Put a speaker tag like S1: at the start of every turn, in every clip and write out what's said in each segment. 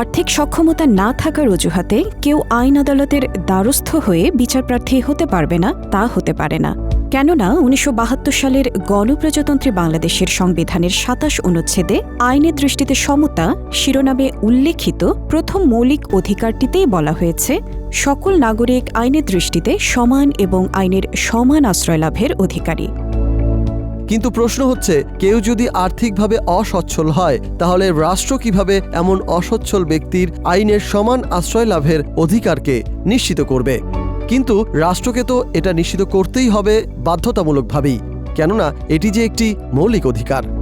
S1: আর্থিক সক্ষমতা না থাকার অজুহাতে কেউ আইন আদালতের দ্বারস্থ হয়ে বিচারপ্রার্থী হতে পারবে না, তা হতে পারে না। কেননা, উনিশশো বাহাত্তর সালের গণপ্রজাতন্ত্রী বাংলাদেশের সংবিধানের সাতাশ অনুচ্ছেদে আইনের দৃষ্টিতে সমতা শিরোনামে উল্লেখিত প্রথম মৌলিক অধিকারটিতেই বলা হয়েছে, সকল নাগরিক আইনের দৃষ্টিতে সমান এবং আইনের সমান আশ্রয় লাভের অধিকারী।
S2: কিন্তু প্রশ্ন হচ্ছে, কেউ যদি আর্থিকভাবে অসচ্ছল হয়, তাহলে রাষ্ট্র কীভাবে এমন অসচ্ছল ব্যক্তির আইনের সমান আশ্রয় লাভের অধিকারকে নিশ্চিত করবে? কিন্তু রাষ্ট্রকে তো এটা নিশ্চিত করতেই হবে বাধ্যতামূলকভাবেই। কেননা, এটি যে একটি মৌলিক অধিকার।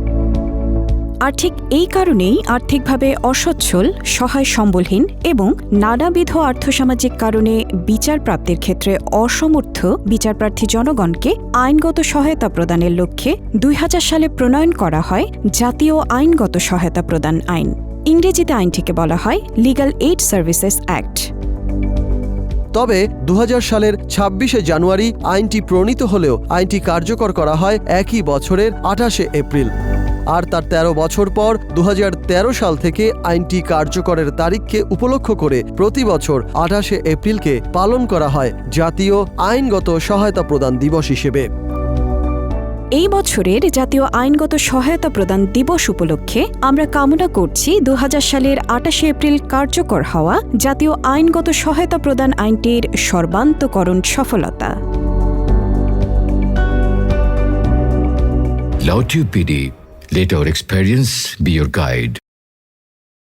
S1: আর ঠিক এই কারণেই আর্থিকভাবে অসচ্ছল সহায় সম্বলহীন এবং নানাবিধ আর্থসামাজিক কারণে বিচার প্রাপ্তির ক্ষেত্রে অসমর্থ বিচারপ্রার্থী জনগণকে আইনগত সহায়তা প্রদানের লক্ষ্যে দুই হাজার সালে প্রণয়ন করা হয় জাতীয় আইনগত সহায়তা প্রদান আইন, ইংরেজিতে আইনটিকে বলা হয় লিগ্যাল এইড সার্ভিসেস অ্যাক্ট।
S2: তবে দু হাজার সালের ছাব্বিশে জানুয়ারি আইনটি প্রণীত হলেও আইনটি কার্যকর করা হয় একই বছরের আঠাশে এপ্রিল। আর তার ১৩ বছর পর দু হাজার তেরো সাল থেকে আইনটি কার্যকরের তারিখকে উপলক্ষ করে প্রতি বছর আঠাশে এপ্রিলকে পালন করা হয় জাতীয় আইনগত সহায়তা প্রদান দিবস হিসেবে।
S1: এই বছরের জাতীয় আইনগত সহায়তা প্রদান দিবস উপলক্ষে আমরা কামনা করছি দু হাজার সালের আটাশে এপ্রিল কার্যকর হওয়া জাতীয় আইনগত সহায়তা প্রদান আইনটির সর্বান্তকরণ সফলতা।
S3: PD, let our experience be your guide.